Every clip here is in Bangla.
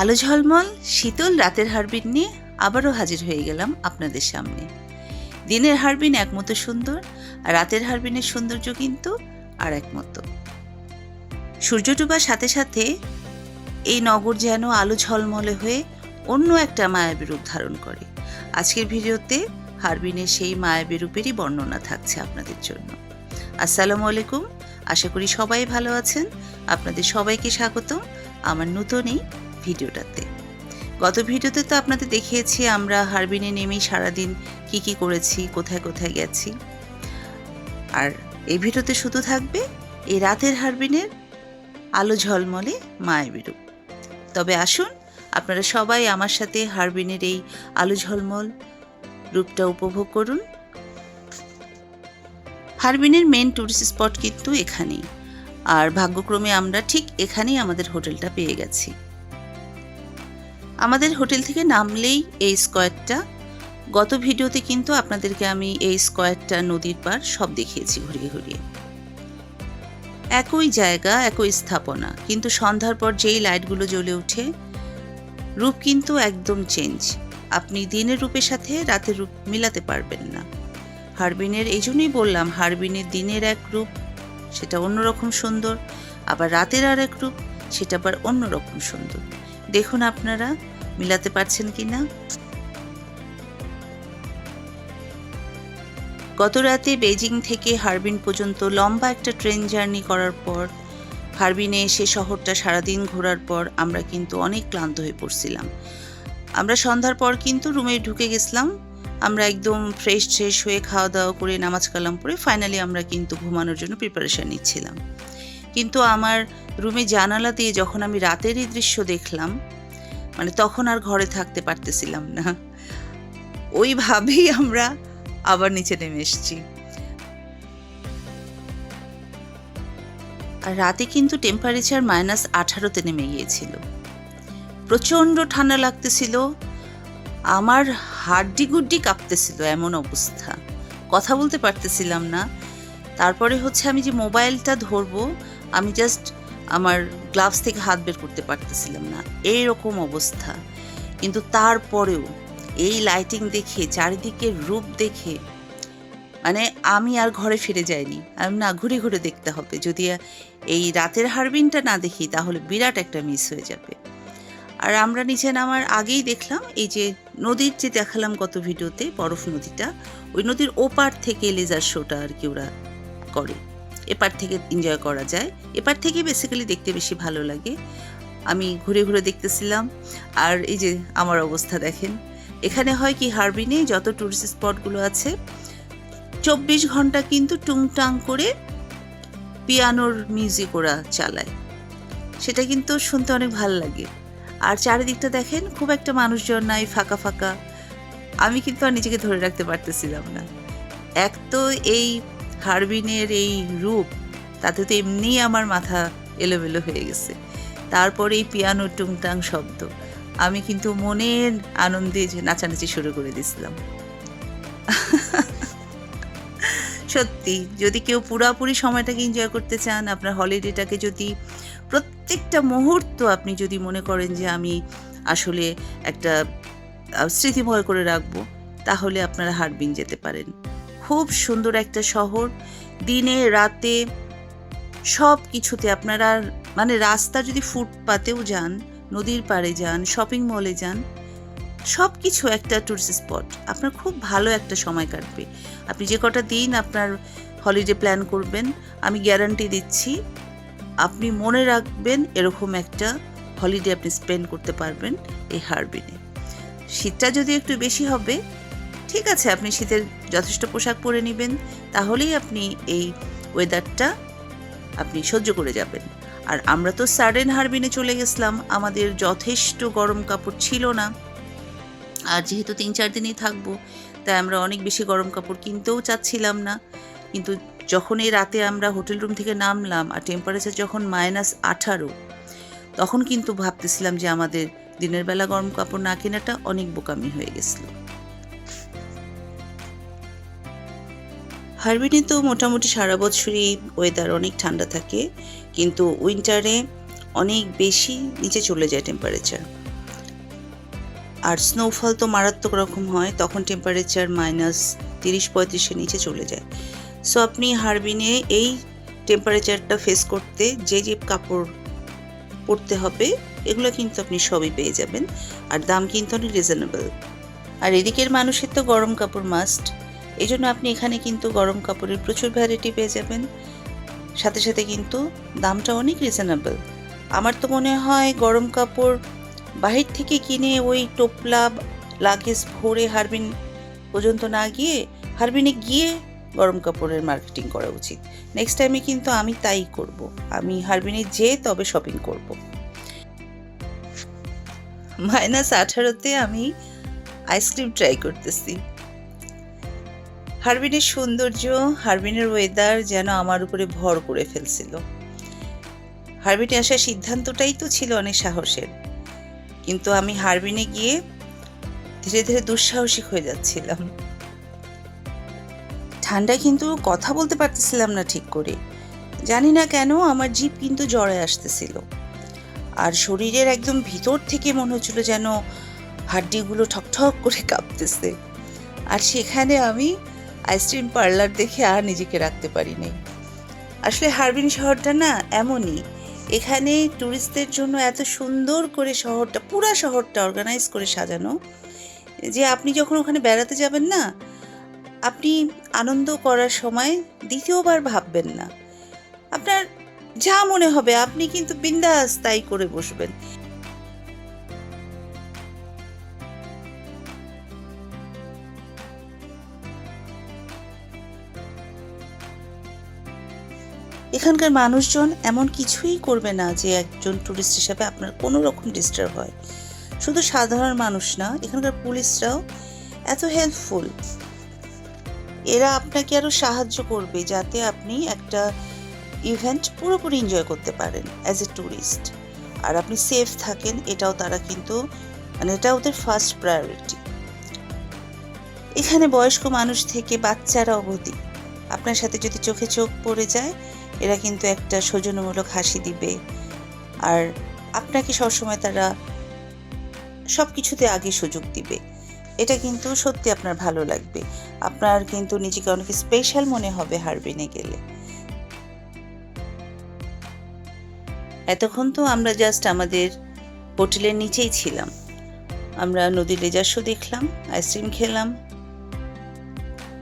আলো ঝলমল, শীতল রাতের হারবিন নিয়ে আবারও হাজির হয়ে গেলাম আপনাদের সামনে। দিনের হারবিন একমতো সুন্দর, আর রাতের হারবিনের সৌন্দর্য কিন্তু আর একমতো সূর্য ডুবার সাথে সাথে এই নগর যেন আলো ঝলমলে হয়ে অন্য একটা মায়াবী রূপ ধারণ করে। আজকের ভিডিওতে হারবিনের সেই মায়াবী রূপেরই বর্ণনা থাকছে আপনাদের জন্য। আসসালামু আলাইকুম, আশা করি সবাই ভালো আছেন। আপনাদের সবাইকে স্বাগতম। আমার নতুন এই ভিডিওটাতে। গত ভিডিওতে তো আপনাদের দেখিয়েছি আমরা হারবিনে নেমেই সারাদিন কি কি করেছি, কোথায় কোথায় গেছি। আর এই ভিডিওতে শুধু থাকবে এই রাতের হারবিনের আলো ঝলমলে মায়াবী রূপ তবে আসুন আপনারা সবাই আমার সাথে হারবিনের এই আলো ঝলমল রূপটা উপভোগ করুন। হারবিনের মেন ট্যুরিস্ট স্পট কিন্তু এখানেই। আর ভাগ্যক্রমে আমরা ঠিক এখানেই আমাদের হোটেলটা পেয়ে গেছি। আমাদের হোটেল থেকে নামলেই এই স্কোয়ারটা। গত ভিডিওতে কিন্তু আপনাদেরকে আমি এই স্কোয়ারটা, নদীর পার সব দেখিয়েছি ঘুরিয়ে ঘুরিয়ে। একই জায়গা, একই স্থাপনা, কিন্তু সন্ধ্যার পর যেই লাইটগুলো জ্বলে ওঠে, রূপ কিন্তু একদম চেঞ্জ। আপনি দিনের রূপের সাথে রাতের রূপ মিলাতে পারবেন না। হারবিনের, এই জন্যই বললাম হারবিনের দিনের এক রূপ, সেটা অন্যরকম সুন্দর, আবার রাতের আর এক রূপ, সেটা আবার অন্যরকম সুন্দর। দেখুন আপনারা মিলাতে পারছেন কি না গত রাতে বেজিং থেকে হারবিন পর্যন্ত লম্বা একটা ট্রেন জার্নি করার পর হারবিনে এসে শহরটা সারাদিন ঘোরার পর আমরা কিন্তু অনেক ক্লান্ত হয়ে পড়ছিলাম। আমরা সন্ধ্যার পর কিন্তু রুমে ঢুকে গেছিলাম। আমরা একদম ফ্রেশ ট্রেশ হয়ে খাওয়া দাওয়া করে, নামাজ কালাম পরে ফাইনালি আমরা কিন্তু ঘুমানোর জন্য প্রিপারেশন নিচ্ছিলাম। কিন্তু আমার রুমে জানালা দিয়ে যখন আমি রাতের এই দৃশ্য দেখলাম মানে তখন আর ঘরে থাকতে পারতেছিলাম না। ওইভাবেই আমরা আবার নিচে নেমে এসেছি। আর রাতে কিন্তু টেম্পারেচার মাইনাস আঠারোতে নেমে গিয়েছিল। প্রচণ্ড ঠান্ডা লাগতেছিল। আমার হাড্ডি গুড্ডি কাঁপতেছিল এমন অবস্থা। কথা বলতে পারতেছিলাম না। তারপরে হচ্ছে আমি যে মোবাইলটা ধরবো, আমি জাস্ট আমার গ্লাভস থেকে হাত বের করতে পারতেছিলাম না। এই রকম অবস্থা। কিন্তু তারপরেও এই লাইটিং দেখে, চারিদিকে রূপ দেখে মানে আমি আর ঘরে ফিরে যাইনি। আমি না, ঘুরে ঘুরে দেখতে হবে। যদি এই রাতের হারবিনটা না দেখি, তাহলে বিরাট একটা মিস হয়ে যাবে। আর আমরা নিচে নামার আগেই দেখলাম, এই যে নদীর যে দেখালাম গত ভিডিওতে বরফ নদীটা, ওই নদীর ওপার থেকে লেজার শোটা আর কি ওরা করে। এপার থেকে এনজয় করা যায়। এপার থেকে বেসিক্যালি দেখতে বেশি ভালো লাগে। আমি ঘুরে ঘুরে দেখতেছিলাম। আর এই যে আমার অবস্থা দেখেন। এখানে হয় কি হারবিনে যত টুরিস্ট স্পটগুলো আছে, চব্বিশ ঘণ্টা কিন্তু টুংটাং করে পিয়ানোর মিউজিক ওরা চালায়। সেটা কিন্তু শুনতে অনেক ভালো লাগে। আর চারিদিকটা দেখেন, খুব একটা মানুষজন নাই, ফাঁকা ফাঁকা। আমি কিন্তু আর নিজেকে ধরে রাখতে পারতেছিলাম না। এক তো এই হারবিনের এই রূপ, তাতে তো এমনিই আমার মাথা এলোমেলো হয়ে গেছে। তারপরে এই পিয়ানো টুংটাং শব্দ। আমি কিন্তু মনের আনন্দে নাচানাচি শুরু করে দিয়েছিলাম। সত্যি, যদি কেউ পুরাপুরি সময়টাকে এনজয় করতে চান, আপনার হলিডেটাকে যদি প্রত্যেকটা মুহূর্ত আপনি যদি মনে করেন যে আমি আসলে একটা স্মৃতিময় করে রাখব, তাহলে আপনারা হারবিন যেতে পারেন। খুব সুন্দর একটা শহর। দিনে, রাতে সব কিছুতে আপনারা মানে রাস্তা যদি ফুটপাতেও যান, নদীর পাড়ে যান শপিং মলে যান সব কিছু একটা টুরিস্ট স্পট আপনার খুব ভালো একটা সময় কাটবে। আপনি যে কটা দিন আপনার হলিডে প্ল্যান করবেন, আমি গ্যারান্টি দিচ্ছি, আপনি মনে রাখবেন এরকম একটা হলিডে আপনি স্পেন্ড করতে পারবেন এই হারবিনে। শীতটা যদি একটু বেশি হবে ঠিক আছে, আপনি শীতের যথেষ্ট পোশাক পরে নেবেন, তাহলেই আপনি এই ওয়েদারটা আপনি সহ্য করে যাবেন। আর আমরা তো সাডেন হারবিনে চলে গেছিলাম, আমাদের যথেষ্ট গরম কাপড় ছিল না। আর যেহেতু তিন চার দিনই থাকব, তাই আমরা অনেক বেশি গরম কাপড় কিনতেও চাচ্ছিলাম না। কিন্তু যখন এই রাতে আমরা হোটেল রুম থেকে নামলাম, আর টেম্পারেচার যখন মাইনাস আঠারো, তখন কিন্তু ভাবতেছিলাম যে আমাদের দিনের বেলা গরম কাপড় না কেনাটা অনেক বোকামি হয়ে গেছিল। হারবিনে তো মোটামুটি সারা বছরই ওয়েদার অনেক ঠান্ডা থাকে, কিন্তু উইন্টারে অনেক বেশি নিচে চলে যায় টেম্পারেচার আর স্নোফল তো মারাত্মক রকম হয়, তখন টেম্পারেচার মাইনাস তিরিশ পঁয়ত্রিশের নিচে চলে যায়। সো আপনি হারবিনে এই টেম্পারেচারটা ফেস করতে যে যে কাপড় পরতে হবে, এগুলো কিন্তু আপনি সবই পেয়ে যাবেন, আর দাম কিন্তু অনেক রিজনেবল আর এদিকের মানুষের তো গরম কাপড় মাস্ট এই জন্য আপনি এখানে কিন্তু গরম কাপড়ের প্রচুর ভ্যারাইটি পেয়ে যাবেন। সাথে সাথে কিন্তু দামটা অনেক রিজনেবল আমার তো মনে হয় গরম কাপড় বাহির থেকে কিনে ওই টোপলা লাগেজ ভরে হারবিন পর্যন্ত না গিয়ে, হারবিনে গিয়ে গরম কাপড়ের মার্কেটিং করা উচিত। নেক্সট টাইমে কিন্তু আমি তাই করব। আমি হারবিনে যেয়ে তবে শপিং করব। মাইনাস আঠারোতে আমি আইসক্রিম ট্রাই করতেছি। হারবিনের সৌন্দর্য, হারবিনের ওয়েদার যেন আমার উপরে ভর করে ফেলছিল। হারবিনে আসার সিদ্ধান্তটাই তো ছিল অনেক সাহসের। কিন্তু আমি হারবিনে গিয়ে ধীরে ধীরে দুঃসাহসিক হয়ে যাচ্ছিলাম। ঠান্ডায় কিন্তু কথা বলতে পারতেছিলাম না ঠিক করে। জানি না কেন আমার জিভ কিন্তু জ্বরে আসতেছিল। আর শরীরের একদম ভিতর থেকে মনে হচ্ছিল যেন হাড্ডিগুলো ঠকঠক করে কাঁপতেছে। আর সেখানে আমি আইসক্রিম পার্লার দেখে আর নিজেকে রাখতে পারিনি। আসলে হারবিন শহরটা না এমনই, এখানে ট্যুরিস্টদের জন্য এত সুন্দর করে শহরটা, পুরা শহরটা অর্গানাইজ করে সাজানো যে আপনি যখন ওখানে বেড়াতে যাবেন না, আপনি আনন্দ করার সময় দ্বিতীয়বার ভাববেন না। আপনার যা মনে হবে, আপনি কিন্তু বিন্দাস তাই করে বসবেন। এখানকার মানুষজন এমন কিছুই করবে না যে একজন টুরিস্ট হিসাবে আপনার কোনো রকম ডিস্টার্ব হয়। শুধু সাধারণ মানুষ না, এখানকার পুলিশরাও এত হেল্পফুল এরা আপনাকে আরও সাহায্য করবে যাতে আপনি একটা ইভেন্ট পুরোপুরি এনজয় করতে পারেন অ্যাজ এ ট্যুরিস্ট আর আপনি সেফ থাকেন, এটাও তারা কিন্তু মানে এটা ওদের ফার্স্ট প্রায়োরিটি এখানে বয়স্ক মানুষ থেকে বাচ্চারা অবধি, আপনার সাথে যদি চোখে চোখ পড়ে যায় এরা কিন্তু একটা সৌজন্যমূলক হাসি দিবে। আর আপনাকে সবসময় তারা সব কিছুতে আগে সুযোগ দিবে। এটা কিন্তু সত্যি আপনার ভালো লাগবে। আপনার কিন্তু নিজেকে অনেক স্পেশাল মনে হবে হারবিনে গেলে। এতক্ষণ তো আমরা জাস্ট আমাদের হোটেলের নিচেই ছিলাম। আমরা নদীর লেজার্সও দেখলাম আইসক্রিম খেলাম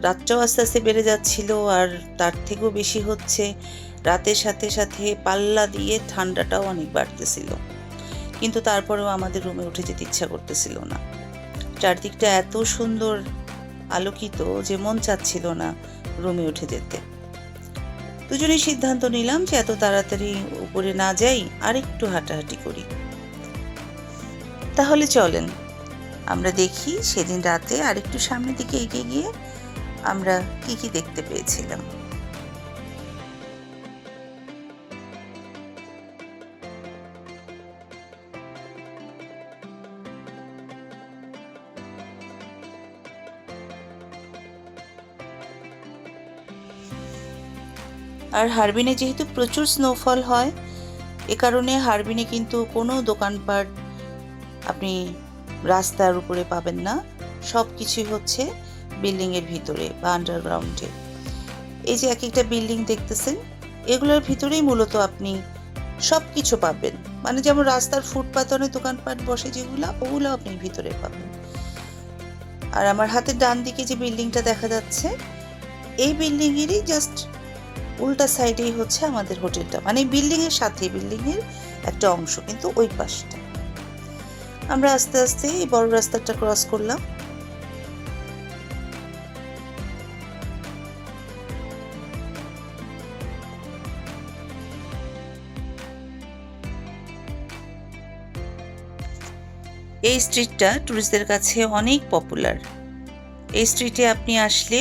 রাতটাও আস্তে আস্তে বেড়ে যাচ্ছিল আর তার থেকেও বেশি হচ্ছে রাতের সাথে সাথে পাল্লা দিয়ে ঠান্ডাটাও অনেক বাড়তেছিল। কিন্তু তারপরেও আমাদের রুমে উঠে যেতে ইচ্ছা করতেছিল না। চারদিকটা এত সুন্দর আলোকিত যে মন চাচ্ছিল না রুমে উঠে যেতে। দুজনেই সিদ্ধান্ত নিলাম যে এত তাড়াতাড়ি উপরে না যাই আর একটু হাঁটাহাঁটি করি। তাহলে চলেন, আমরা দেখি সেদিন রাতে আরেকটু সামনের দিকে এগিয়ে গিয়ে আমরা কি কি দেখতে পেয়েছিলাম? আর হারবিনে যেহেতু প্রচুর স্নোফল হয়, এ কারণে হারবিনে কিন্তু কোনো দোকানপাট আপনি রাস্তার উপরে পাবেন না। সব কিছুই হচ্ছে বিল্ডিংয়ের ভিতরে বা আন্ডারগ্রাউন্ডে এই যে এক একটা বিল্ডিং দেখতেছেন, এগুলোর ভিতরেই মূলত আপনি সব কিছু পাবেন। মানে যেমন রাস্তার ফুটপাত অনেক দোকানপাট বসে যেগুলো, ওগুলো আপনি ভিতরে পাবেন। আর আমার হাতের ডান দিকে যে বিল্ডিংটা দেখা যাচ্ছে, এই বিল্ডিংয়েরই জাস্ট উল্টা সাইডেই হচ্ছে আমাদের হোটেলটা। মানে বিল্ডিং এর সাথে বিল্ডিং এর একটা অংশ, কিন্তু ওই পাশটা। আমরা আস্তে আস্তে এই বড় রাস্তাটা ক্রস করলাম। এই স্ট্রিটটা টুরিস্টদের কাছে অনেক পপুলার এই স্ট্রিটে আপনি আসলে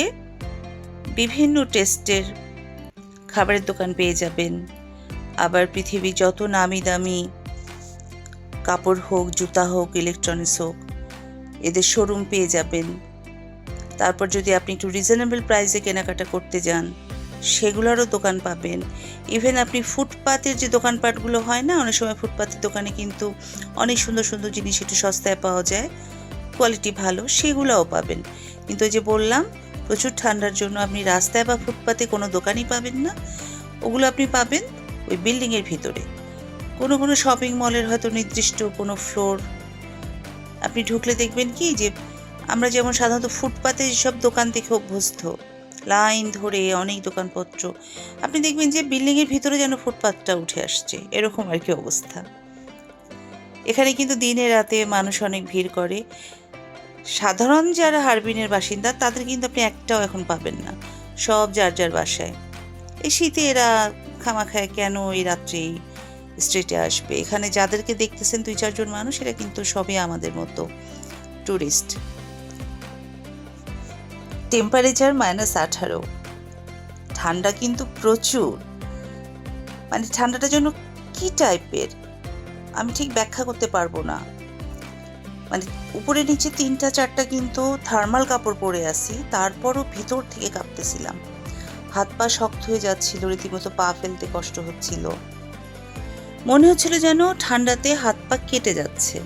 বিভিন্ন টেস্টের খাবারের দোকান পেয়ে যাবেন। আবার পৃথিবীর যত নামি দামি কাপড় হোক, জুতা হোক ইলেকট্রনিক্স হোক, এদের শোরুম পেয়ে যাবেন। তারপর যদি আপনি একটু রিজনেবল প্রাইসে কেনাকাটা করতে যান সেগুলোরও দোকান পাবেন। ইভেন আপনি ফুটপাতের যে দোকানপাটগুলো হয় না, অনেক সময় ফুটপাতের দোকানে কিন্তু অনেক সুন্দর সুন্দর জিনিস একটু সস্তায় পাওয়া যায় কোয়ালিটি ভালো, সেগুলোও পাবেন। কিন্তু যে বললাম, প্রচুর ঠান্ডার জন্য আপনি রাস্তায় বা ফুটপাতে কোনো দোকানই পাবেন না। ওগুলো আপনি পাবেন ওই বিল্ডিংয়ের ভিতরে। কোনো কোনো শপিং মলের হয়তো নির্দিষ্ট কোনো ফ্লোর আপনি ঢুকলে দেখবেন কি যে, আমরা যেমন সাধারণত ফুটপাতে যেসব দোকান দেখে অভ্যস্ত। লাইন ধরে অনেক দোকানপত্র। আপনি দেখবেন যে বিল্ডিংয়ের ভিতরে যেন ফুটপাথটা উঠে আসছে। এরকম আর কি অবস্থা। এখানে কিন্তু দিনে রাতে মানুষ অনেক ভিড় করে। সাধারণ যারা হারবিনের বাসিন্দা, তাদের কিন্তু আপনি একটাও এখন পাবেন না। সব যার যার বাসায়। এই শীতে এরা খামাখায় কেন এই রাত্রেই স্ট্রিটে আসবে? এখানে যাদেরকে দেখতেছেন দুই চারজন মানুষ, এরা কিন্তু সবই আমাদের মতো ট্যুরিস্ট টেম্পারেচার মাইনাস আঠারো। ঠান্ডা কিন্তু প্রচুর। মানে ঠান্ডাটা যেন কি টাইপের আমি ঠিক ব্যাখ্যা করতে পারব না। মানে উপরে নিচে তিনটা, চারটা কিন্তু থার্মাল কাপড় পরে আসি তারপরও ভিতর থেকে কাঁপতেছিলাম। হাত পা শক্ত হয়ে যাচ্ছিল, রীতিমতো পা ফেলতে কষ্ট হচ্ছিল। মনে হচ্ছিল যেন ঠান্ডাতে হাত পা কেটে যাচ্ছে।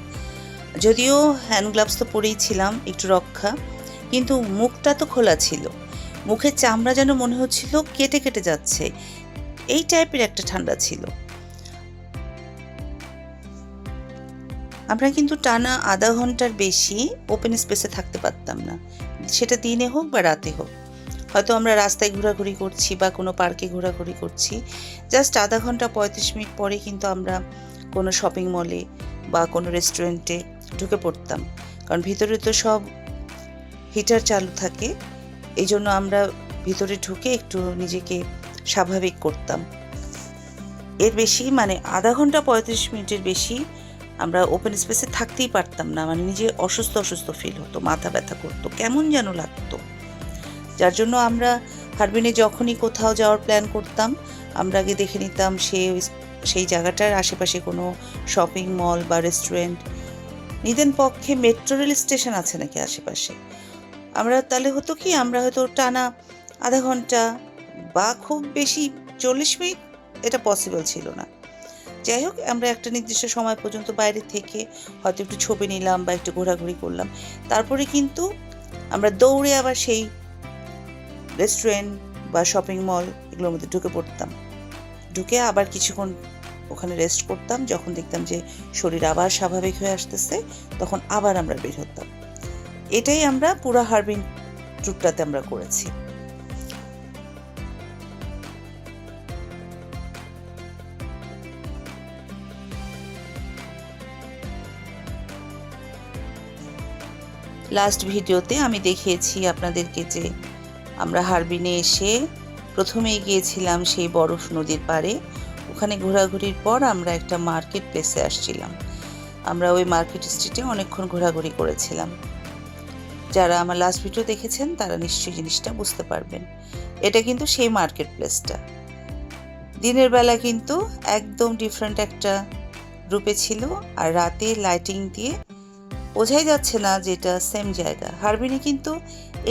যদিও হ্যান্ড গ্লাভস তো পরেই ছিলাম, একটু রক্ষা। কিন্তু মুখটা তো খোলা ছিল। মুখের চামড়া যেন মনে হচ্ছিল কেটে কেটে যাচ্ছে। এই টাইপের একটা ঠান্ডা ছিল। আমরা কিন্তু টানা আধা ঘণ্টার বেশি ওপেন স্পেসে থাকতে পারতাম না। সেটা দিনে হোক বা রাতে হোক। হয়তো আমরা রাস্তায় ঘোরাঘুরি করছি বা কোনো পার্কে ঘোরাঘুরি করছি। জাস্ট আধা ঘণ্টা, পঁয়ত্রিশ মিনিট পরে কিন্তু আমরা কোনো শপিং মলে বা কোনো রেস্টুরেন্টে ঢুকে পড়তাম। কারণ ভিতরে তো সব হিটার চালু থাকে। এই জন্য আমরা ভিতরে ঢুকে একটু নিজেকে স্বাভাবিক করতাম। এর বেশি মানে আধা ঘণ্টা পঁয়ত্রিশ মিনিটের বেশি আমরা ওপেন স্পেসে থাকতেই পারতাম না। মানে নিজে অসুস্থ অসুস্থ ফিল হতো, মাথা ব্যথা করতো, কেমন যেন লাগতো। যার জন্য আমরা হারবিনে যখনই কোথাও যাওয়ার প্ল্যান করতাম, আমরা আগে দেখে নিতাম সে সেই জায়গাটার আশেপাশে কোনো শপিং মল বা রেস্টুরেন্ট নিদেন পক্ষে মেট্রো রেল স্টেশন আছে নাকি আশেপাশে। আমরা তাহলে হতো কি? আমরা হয়তো টানা আধা ঘণ্টা বা খুব বেশি চল্লিশ মিনিট এটা পসিবল ছিল না। যাই হোক, আমরা একটা নির্দিষ্ট সময় পর্যন্ত বাইরে থেকে হয়তো একটু ছবি নিলাম বা একটু ঘোরাঘুরি করলাম। তারপরে কিন্তু আমরা দৌড়ে আবার সেই রেস্টুরেন্ট বা শপিং মল এগুলোর মধ্যে ঢুকে পড়তাম। ঢুকে আবার কিছুক্ষণ ওখানে রেস্ট করতাম, যখন দেখতাম যে শরীর আবার স্বাভাবিক হয়ে আসতেছে, তখন আবার আমরা বের হতাম। এটাই আমরা পুরো হারবিন ট্যুরটাতে আমরা করেছি। লাস্ট ভিডিওতে আমি দেখিয়েছি আপনাদেরকে যে আমরা হারবিনে এসে প্রথমেই গিয়েছিলাম সেই বরফ নদীর পাড়ে। ওখানে ঘোরাঘুরির পর আমরা একটা মার্কেট প্লেসে আসছিলাম। আমরা ওই মার্কেট স্ট্রিটে অনেকক্ষণ ঘোরাঘুরি করেছিলাম। যারা আমার লাস্ট ভিডিও দেখেছেন, তারা নিশ্চয়ই জিনিসটা বুঝতে পারবেন। এটা কিন্তু সেই মার্কেট প্লেসটা দিনের বেলা কিন্তু একদম ডিফারেন্ট একটা রূপে ছিল আর রাতে লাইটিং দিয়ে বোঝাই যাচ্ছে না যে এটা সেম জায়গা। হারবিনে কিন্তু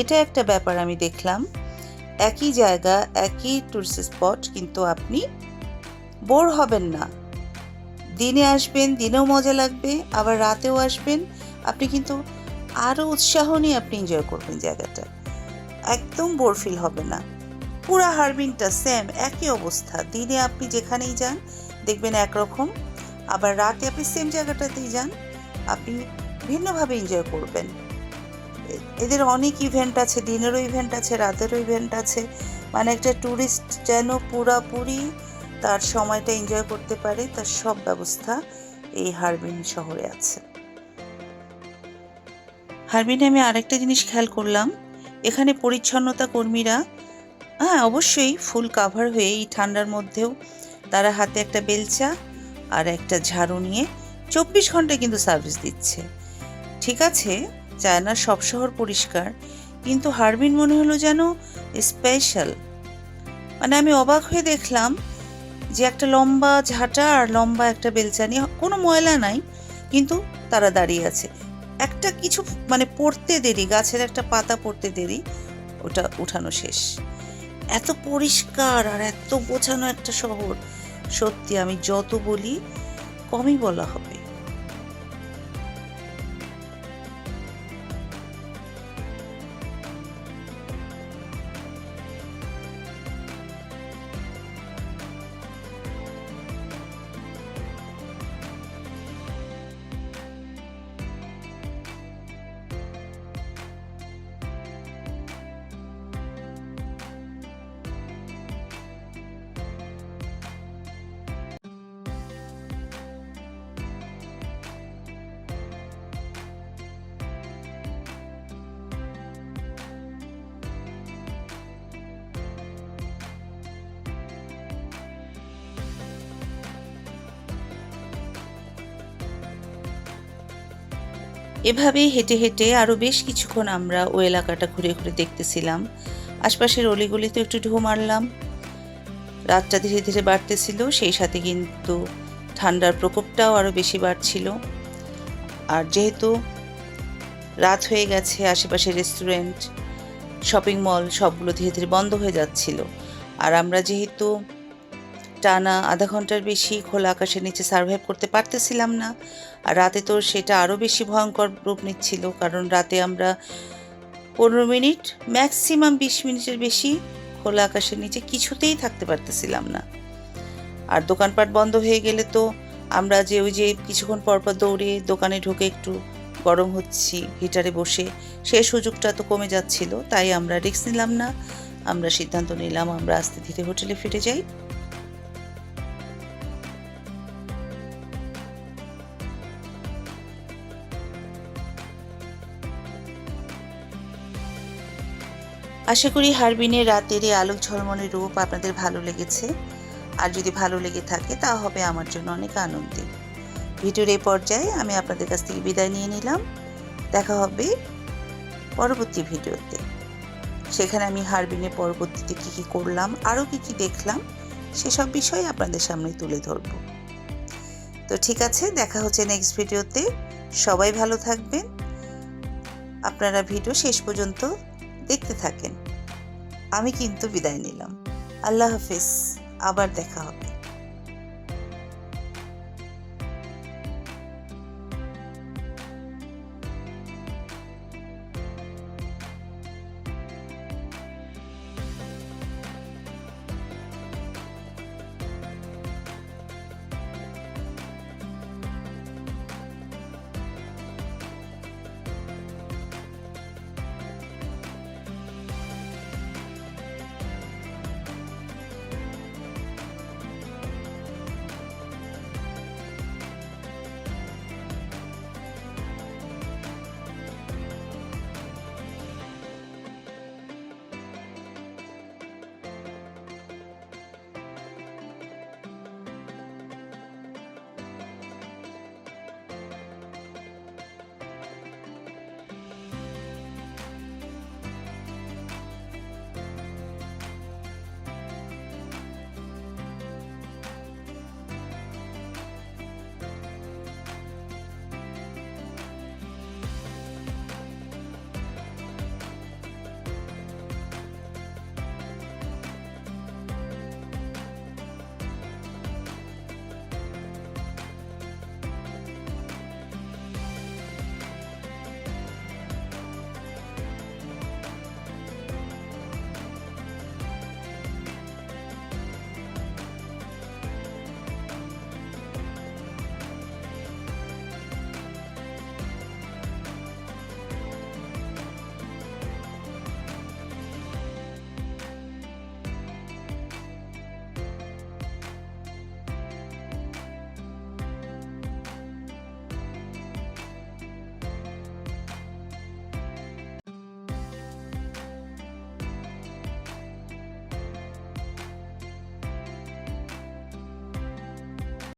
এটা একটা ব্যাপার আমি দেখলাম, একই জায়গা, একই টুরিস্ট স্পট কিন্তু আপনি বোর হবেন না। দিনে আসবেন, দিনেও মজা লাগবে, আবার রাতেও আসবেন। আপনি কিন্তু আরও উৎসাহ নিয়ে আপনি এনজয় করবেন জায়গাটা। একদম বোর ফিল হবে না। পুরা হারবিনটা সেম একই অবস্থা। দিনে আপনি যেখানেই যান, দেখবেন একরকম। আবার রাতে আপনি সেম জায়গাটাতেই যান, আপনি ভিন্নভাবে এনজয় করবেন। এদের অনেক ইভেন্ট আছে, দিনেরও ইভেন্ট আছে, রাতেরও ইভেন্ট আছে। মানে একটা ট্যুরিস্ট যেন পুরাপুরি তার সময়টা এনজয় করতে পারে, তার সব ব্যবস্থা এই হারবিন শহরে আছে। হারবিনে আমি আরেকটা জিনিস খেয়াল করলাম। এখানে পরিচ্ছন্নতা কর্মীরা হ্যাঁ অবশ্যই ফুল কাভার হয়ে এই ঠান্ডার মধ্যেও তারা হাতে একটা বেলচা আর একটা ঝাড়ু নিয়ে চব্বিশ ঘণ্টা কিন্তু সার্ভিস দিচ্ছে। ঠিক আছে চায়নার সব শহর পরিষ্কার, কিন্তু হারবিন মনে হলো যেন স্পেশাল মানে আমি অবাক হয়ে দেখলাম যে একটা লম্বা ঝাঁটা আর লম্বা একটা বেলচা নিয়ে কোনো ময়লা নাই, কিন্তু তারা দাঁড়িয়ে আছে। একটা কিছু মানে পড়তে দেরি, গাছের একটা পাতা পড়তে দেরি, ওটা উঠানো শেষ। এত পরিষ্কার আর এত গোছানো একটা শহর। সত্যি আমি যত বলি কমই বলা হবে। এভাবেই হেঁটে হেঁটে আরও বেশ কিছুক্ষণ আমরা ওই এলাকাটা ঘুরে ঘুরে দেখতেছিলাম। আশপাশের অলিগলিতে একটু ঢু মারলাম। রাতটা ধীরে ধীরে বাড়তেছিল, সেই সাথে কিন্তু ঠান্ডার প্রকোপটাও আরও বেশি বাড়ছিল। আর যেহেতু রাত হয়ে গেছে আশেপাশে রেস্টুরেন্ট, শপিং মল সবগুলো ধীরে ধীরে বন্ধ হয়ে যাচ্ছিল। আর আমরা যেহেতু টানা আধা ঘণ্টার বেশি খোলা আকাশের নিচে সার্ভাইভ করতে পারতেছিলাম না। আর রাতে তো সেটা আরও বেশি ভয়ঙ্কর রূপ নিচ্ছিল, কারণ রাতে আমরা পনেরো মিনিট ম্যাক্সিমাম বিশ মিনিটের বেশি খোলা আকাশের নিচে কিছুতেই থাকতে পারতেছিলাম না। আর দোকানপাট বন্ধ হয়ে গেলে তো আমরা যে ওই যে কিছুক্ষণ পরপর দৌড়ে দোকানে ঢুকে একটু গরম হচ্ছি হিটারে বসে সেই সুযোগটা তো কমে যাচ্ছিল, তাই আমরা রিস্ক নিলাম না। আমরা সিদ্ধান্ত নিলাম আমরা আস্তে ধীরে হোটেলে ফিরে যাই। আশা করি হারবিনের রাতের এই আলোক ঝলমলে রূপ আপনাদের ভালো লেগেছে। আর যদি ভালো লেগে থাকে, তা হবে আমার জন্য অনেক আনন্দে। ভিডিওর এই পর্যায়ে আমি আপনাদের কাছ থেকে বিদায় নিয়ে নিলাম। দেখা হবে পরবর্তী ভিডিওতে। সেখানে আমি হারবিনে পরবর্তীতে কী কী করলাম, আরও কী কী দেখলাম, সেসব বিষয় আপনাদের সামনে তুলে ধরব। তো ঠিক আছে, দেখা হচ্ছে নেক্সট ভিডিওতে। সবাই ভালো থাকবেন। আপনারা ভিডিও শেষ পর্যন্ত দেখতে থাকেন। আমি কিন্তু বিদায় নিলাম। আল্লাহ হাফিজ আবার দেখা হবে।